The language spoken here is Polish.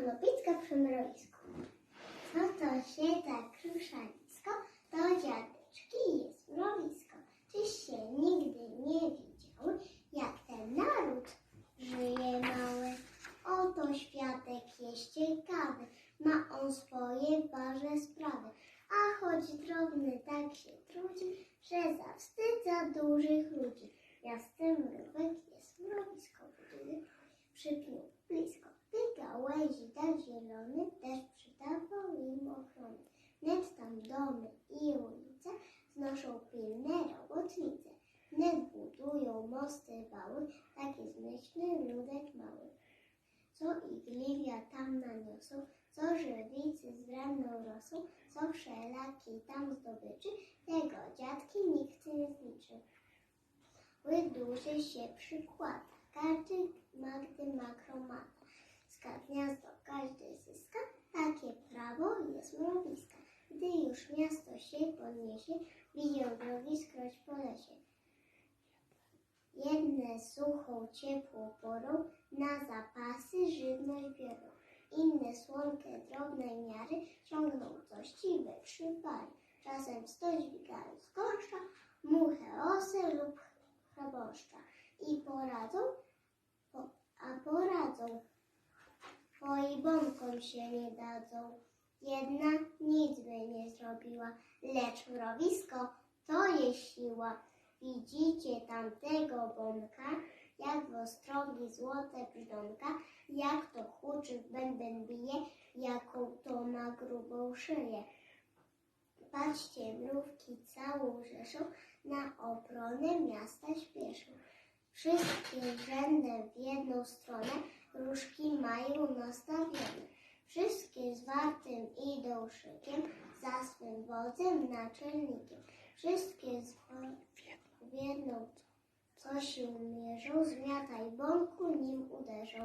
Konopicka przy mrowisku. Co to się tak krusza nisko, to dziadeczki jest mrowisko. Czyś się nigdy nie widziały, jak ten naród żyje mały. Oto światek jest ciekawy, ma on swoje ważne sprawy. A choć drobny tak się trudzi, że zawstydza dużych ludzi. Miastem mrówek jest mrowisko budynek przy pniu blisko. Zielony deszcz przydawał im ochrony. Net tam domy i ulice znoszą pilne robotnice. Net budują mosty wały, taki zmyślny ludek mały. Co igliwia tam naniosą, co żywicy z ranną rosą, co wszelaki tam zdobyczy, tego dziadki nikt nie zliczy. Ły duży się przykłada, każdy ma, gdy ma kromata. Z gniazdo każdy zyska, takie prawo jest mrowiska. Gdy już miasto się podniesie, widzą mrowiskroć po lesie. Jedne suchą, ciepłą porą na zapasy żywność biorą. Inne słonkę drobnej miary ciągną cości we trzy pary. Czasem sto dźwigają z gorsza, muchę osę lub chrabąszcza. I poradzą, po, a poradzą, bo i bąkom się nie dadzą. Jedna nic by nie zrobiła, lecz mrowisko to jest siła. Widzicie tamtego bąka, jak w ostrogi złote brzdąka, jak to huczy w bęben bije, jaką to ma grubą szyję. Patrzcie, mrówki całą rzeszą na obronę miasta śpieszą. Wszystkie rzędem w jedną stronę różki mają nastawione. Wszystkie zwartym idą szykiem, za swym wodzem naczelnikiem. Wszystkie z w co się mierzą, zmiataj bąku, nim uderzą.